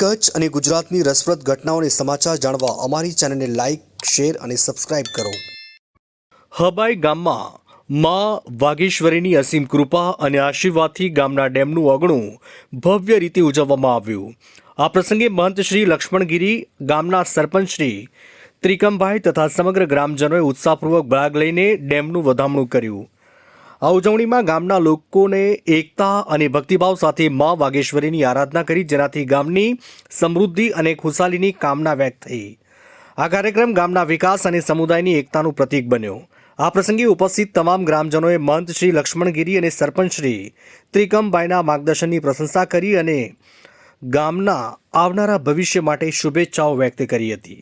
કચ્છ અને ગુજરાતની રસપ્રદ ઘટનાઓને સમાચાર જાણવા અમારી ચેનલને લાઇક શેર અને સબસ્ક્રાઇબ કરો. હબાઈ ગામમાં મા વાઘેશ્વરીની અસીમ કૃપા અને આશીર્વાદથી ગામના ડેમનું અગણું ભવ્ય રીતે ઉજવવામાં આવ્યું. આ પ્રસંગે મહંત શ્રી લક્ષ્મણગીરી, ગામના સરપંચ શ્રી ત્રિકમભાઈ તથા સમગ્ર ગ્રામજનોએ ઉત્સાહપૂર્વક ભાગ લઈને ડેમનું વધામણું કર્યું. આ ઉજવણીમાં ગામના લોકોને એકતા અને ભક્તિભાવ સાથે મા વાગેશ્વરીની આરાધના કરી, જેનાથી ગામની સમૃદ્ધિ અને ખુશાલીની કામના વ્યક્ત થઈ. આ કાર્યક્રમ ગામના વિકાસ અને સમુદાયની એકતાનું પ્રતીક બન્યો. આ પ્રસંગે ઉપસ્થિત તમામ ગ્રામજનોએ મહંત શ્રી લક્ષ્મણગીરી અને સરપંચ શ્રી ત્રિકમભાઈના માર્ગદર્શનની પ્રશંસા કરી અને ગામના આવનારા ભવિષ્ય માટે શુભેચ્છાઓ વ્યક્ત કરી હતી.